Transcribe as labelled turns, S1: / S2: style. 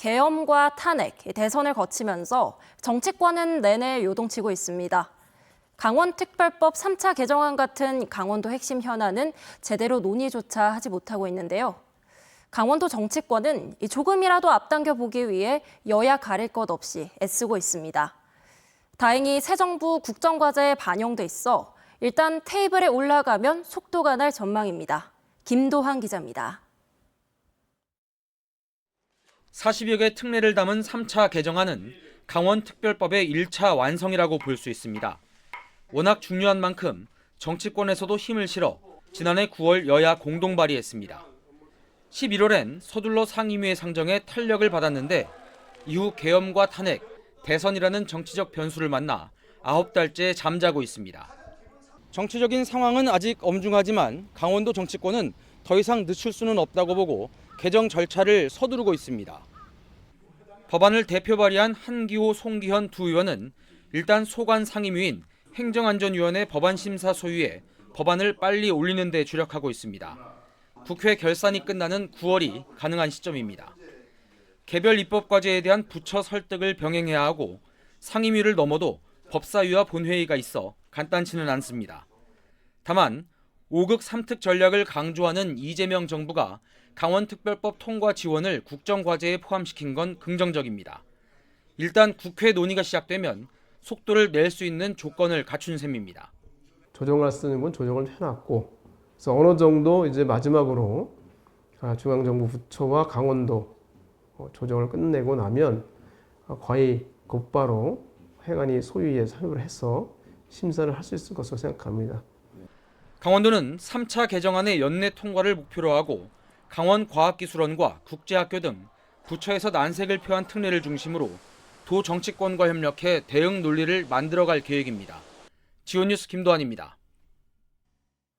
S1: 계엄과 탄핵, 대선을 거치면서 정치권은 내내 요동치고 있습니다. 강원특별법 3차 개정안 같은 강원도 핵심 현안은 제대로 논의조차 하지 못하고 있는데요. 강원도 정치권은 이 조금이라도 앞당겨 보기 위해 여야 가릴 것 없이 애쓰고 있습니다. 다행히 새 정부 국정과제에 반영돼 있어 일단 테이블에 올라가면 속도가 날 전망입니다. 김도환 기자입니다.
S2: 40여 개 특례를 담은 3차 개정안은 강원특별법의 1차 완성이라고 볼 수 있습니다. 워낙 중요한 만큼 정치권에서도 힘을 실어 지난해 9월 여야 공동 발의했습니다. 11월엔 서둘러 상임위의 상정에 탄력을 받았는데 이후 계엄과 탄핵, 대선이라는 정치적 변수를 만나 9달째 잠자고 있습니다. 정치적인 상황은 아직 엄중하지만 강원도 정치권은 더 이상 늦출 수는 없다고 보고 개정 절차를 서두르고 있습니다. 법안을 대표 발의한 한기호, 송기현 두 의원은 일단 소관 상임위인 행정안전위원회 법안 심사 소위에 법안을 빨리 올리는 데 주력하고 있습니다. 국회 결산이 끝나는 9월이 가능한 시점입니다. 개별 입법 과제에 대한 부처 설득을 병행해야 하고 상임위를 넘어도 법사위와 본회의가 있어 간단치는 않습니다. 다만 5극 3특 전략을 강조하는 이재명 정부가 강원특별법 통과 지원을 국정과제에 포함시킨 건 긍정적입니다. 일단 국회 논의가 시작되면 속도를 낼 수 있는 조건을 갖춘 셈입니다.
S3: 조정할 수 있는 건 조정을 해놨고 그래서 어느 정도 이제 마지막으로 아, 중앙정부 부처와 강원도 어, 조정을 끝내고 나면 아, 거의 곧바로 회관이 소위에 사유를 해서 심사를 할 수 있을 것으로 생각합니다.
S2: 강원도는 3차 개정안의 연내 통과를 목표로 하고 강원과학기술원과 국제학교 등 부처에서 난색을 표한 특례를 중심으로 도 정치권과 협력해 대응 논리를 만들어갈 계획입니다. 지원뉴스 김도환입니다.